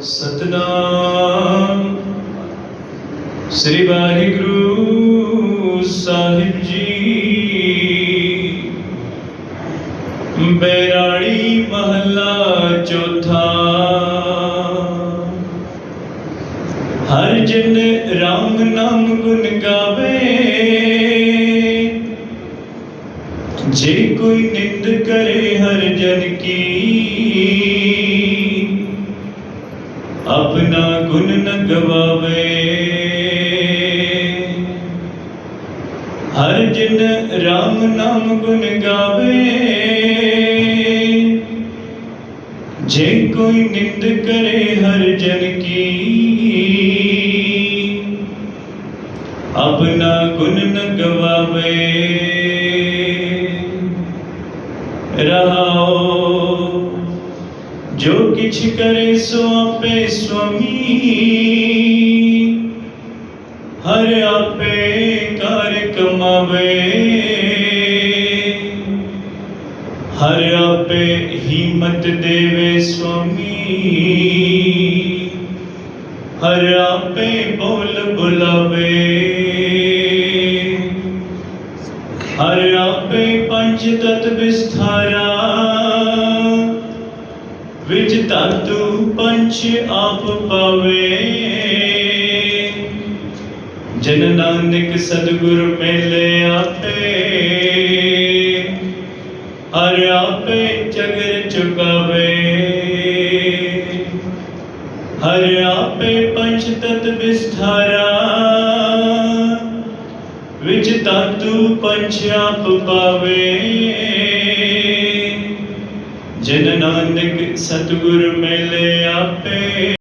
ਸਤਨਾਮ। ਸ੍ਰੀ ਵਾਹਿਗੁਰੂ ਸਾਹਿਬ ਜੀ। ਬੈਰਾੜੀ ਮਹੱਲਾ ਚੌਥਾ। ਹਰ ਜਨ ਰਾਮ ਨਾਮ ਗੁਣ ਗਾਵੇ। ਜੇ ਕੋਈ ਨਿੰਦ ਕਰੇ ਹਰ ਜਨ ਕੀ। ਆਪਣਾ ਗੁਣ ਨ ਗਵਾਵੇ। ਹਰ ਜਨ ਰਾਮ ਨਾਮ ਗੁਣ ਗਾਵੇ। ਜੇ ਕੋਈ ਨਿੰਦ ਕਰੇ ਹਰ ਜਨ ਕੀ। ਆਪਣਾ ਗੁਣ ਨ ਗਵਾਵੇ। ਰਹਾਓ ਜੋ ਕਿਛ ਕਰੇ ਸੋ ਆਪੇ ਸੁਆਮੀ ਹਰ ਆਪੇ ਕਰ ਕਮਾਵੇ। ਹਰ ਆਪੇ ਹਿੰਮਤ ਦੇਵੇ ਸੁਆਮੀ ਹਰ ਆਪੇ ਬੋਲ ਬੁਲਾਵੇ। ਹਰ ਆਪੇ ਪੰਜ ਤਤ ਵਿਸਥਾਰਾ। ਵਿਚ ਧਾਤੂ ਪੰਚ ਆਪ ਪਾਵੇ। ਜਨ ਨਾਨਕ ਸਤਿਗੁਰ ਮੇਲੇ ਆਪੇ, ਹਰ ਆਪੇ ਚਗਰ ਚੁਕਾਵੇ। ਹਰ ਆਪੇ ਪੰਚ ਤਤ ਵਿਸਥਾਰਾ, ਵਿਚ ਤਾਤੂ ਪੰਚ ਆਪ ਪਾਵੇ। ਨਾਨਕ ਸਤਿਗੁਰ ਮੇਲੇ ਆਪੇ।